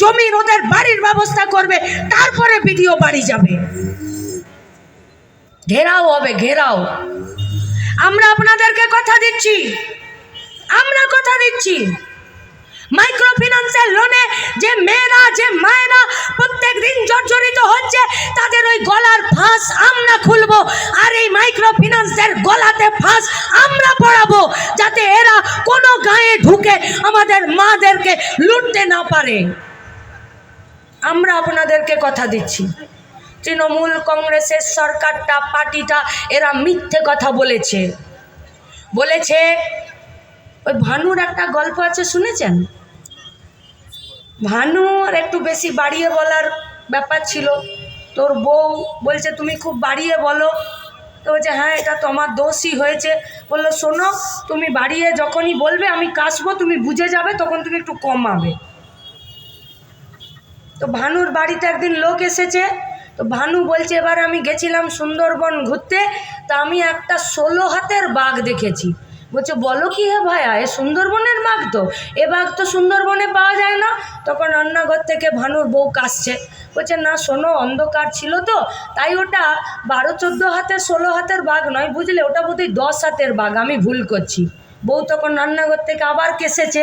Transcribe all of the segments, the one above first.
জমির ওদের বাড়ির ব্যবস্থা করবে, তারপরে বিডিও বাড়ি যাবে। ঘেরাও হবে, ঘেরাও। আমরা আপনাদেরকে কথা দিচ্ছি। আমরা কথা দিচ্ছি। মাইক্রো ফিন্যান্সের লোনে যে মেয়েরা, যে মায়েরা প্রত্যেক দিন জর্জরিত হচ্ছে, তাদের ওই গলার ফাঁস আমরা খুলবো, আর এই মাইক্রো ফিন্যান্সের গলাতে ফাঁস আমরা পড়াবো, যাতে এরা কোনো গায়ে ঢুকে আমাদের মাদেরকে লুটতে না পারে। আমরা আপনাদেরকে কথা দিচ্ছি। তৃণমূল কংগ্রেসের সরকারটা, পার্টিটা, এরা মিথ্যে কথা বলেছে। বলেছে, ওই ভানুর একটা গল্প আছে, শুনেছেন? ভানুর একটু বেশি বাড়িয়ে বলার ব্যাপার ছিল। তোর বউ বলছে, তুমি খুব বাড়িয়ে বলো। তো বলছে হ্যাঁ এটা তোমার দোষই হয়েছে। বলল, শোনো, তুমি বাড়িয়ে যখনই বলবে, আমি কাশবো, তুমি বুঝে যাবে, তখন তুমি একটু কমাবে। তো ভানুর বাড়িতে একদিন লোক এসেছে, তো ভানু বলছে, এবার আমি গেছিলাম সুন্দরবন ঘুরতে, তা আমি একটা ষোলো হাতের বাঘ দেখেছি। বলছে, বলো কি হে ভাইয়া এ সুন্দরবনের বাঘ তো, এ বাঘ তো সুন্দরবনে পাওয়া যায় না। তখন রান্নাঘর থেকে ভানুর বউ কাশছে। বলছে, না শোনো, অন্ধকার ছিল তো, তাই ওটা বারো, চোদ্দ হাতের ষোলো হাতের বাঘ নয়, বুঝলে? ওটা বোধহয় দশ হাতের বাঘ, আমি ভুল করছি। বউ তখন রান্নাঘর থেকে আবার কেসেছে।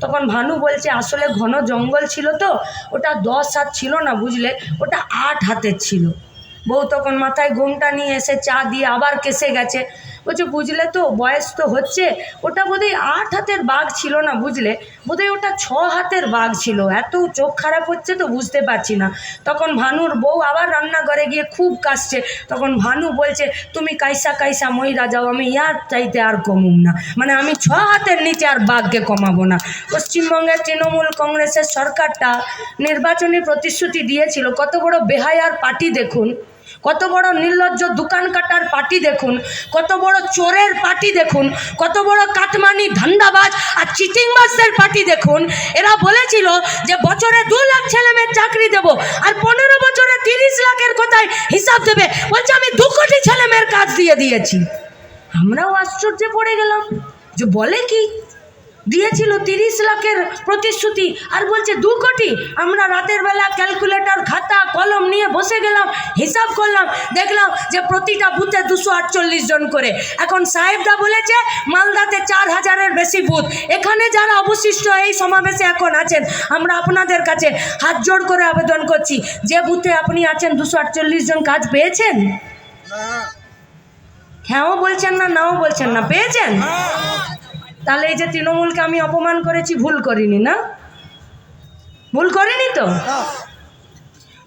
তখন ভানু বলছে, আসলে ঘন জঙ্গল ছিল তো, ওটা দশ হাত ছিল না বুঝলে, ওটা আট হাতের ছিল। বউ তখন মাথায় ঘুমটা নিয়ে এসে চা দিয়ে আবার কেসে গেছে। বলছে বুঝলে তো, বয়স তো হচ্ছে, ওটা বোধহয় আট হাতের বাঘ ছিল না বুঝলে? বোধহয় ওটা ছ হাতের বাঘ ছিল। এত চোখ খারাপ হচ্ছে তো বুঝতে পারছি না। তখন ভানুর বউ আবার রান্নাঘরে গিয়ে খুব কাশছে। তখন ভানু বলছে, তুমি কাইসা কাইসা মহিরা যাও, আমি ইয়ার চাইতে আর কমুম না। মানে আমি ছ হাতের নিচে আর বাঘকে কমাবো না। পশ্চিমবঙ্গের তৃণমূল কংগ্রেসের সরকারটা নির্বাচনী প্রতিশ্রুতি দিয়েছিল। কত বড় বেহায়ার পার্টি দেখুন। কত বড় নির্লজ্জ দোকান কাটার পার্টি দেখুন, কত বড় চোরের পার্টি দেখুন, কত বড় কাটমানি ধান্দাবাজ আর চিটিংবাজদের পার্টি দেখুন। এরা বলেছিল যে বছরে দু লাখ ছেলেমেয়ের চাকরি দেবো আর পনেরো বছরে তিরিশ লাখের কোথায় হিসাব দেবে। বলছে, আমি দু কোটি ছেলে মেয়ের কাজ দিয়ে দিয়েছি। আমরাও আশ্চর্যে পড়ে গেলাম। যে বলে কি? দিয়েছিল তিরিশ লাখের প্রতিশ্রুতি আর বলছে দু কোটি। আমরা রাতের বেলা ক্যালকুলেটর খাতা কলম নিয়ে বসে গেলাম হিসাব করলাম দেখলাম যে প্রতিটা বুথে দুশো আটচল্লিশ জন করে। এখন সাহেবদা বলেছে মালদাতে চার হাজারের বেশি বুথ। এখানে যারা অবশিষ্ট এই সমাবেশে এখন আছেন আমরা আপনাদের কাছে হাত জোড় করে আবেদন করছি যে বুথে আপনি আছেন দুশো আটচল্লিশ জন কাজ পেয়েছেন? হ্যাঁও বলছেন না নাও বলছেন না পেয়েছেন? তাহলে এই যে তৃণমূলকে আমি অপমান করেছি, ভুল করিনি না? ভুল করিনি তো?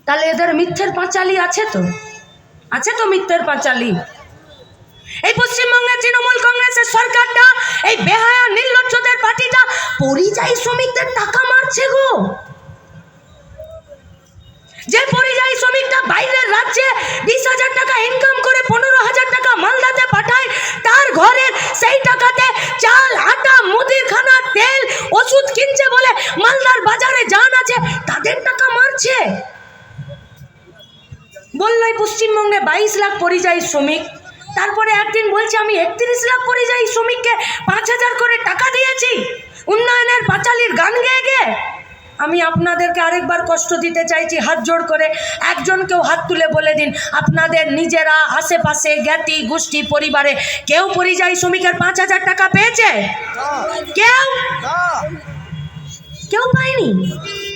তাহলে এদের মিথ্যের পাঁচালি আছে তো? আছে তো মিথ্যের পাঁচালি? এই পশ্চিমবঙ্গের তৃণমূল কংগ্রেসের সরকারটা, এই বেহায়া, নির্লজ্জদের পার্টিটা পরিযায়ী শ্রমিকদের টাকা মারছে গো। যে পরিযায়ী শ্রমিকটা বাইরের রাজ্যে বিশ হাজার টাকা ইনকাম করে পনেরো হাজার টাকা মালদাতে পাঠায় তার ঘরের সেই টাকাতে চাল আটা মুদিখানা তেল ওষুধ কিনছে বলে মালদার বাজারে যান আছে তাদের টাকা মারছে বললাই পশ্চিমবঙ্গে বাইশ লাখ পরিযায়ী শ্রমিক। তারপরে একদিন বলছে আমি একত্রিশ লাখ পরিযায়ী শ্রমিককে পাঁচ হাজার করে টাকা দিয়েছি। উন্নয়নের পাঁচালির গান গেয়ে গেয়ে। আমি আপনাদেরকে আরেকবার কষ্ট দিতে চাইছি হাত জোড় করে একজনকেও হাত তুলে বলে দিন আপনাদের নিজেরা আশেপাশে জ্ঞাতি গোষ্ঠী পরিবারে কেউ পরিযায়ী শ্রমিকের পাঁচ হাজার টাকা পেয়েছে? কেউ? কেউ পায়নি?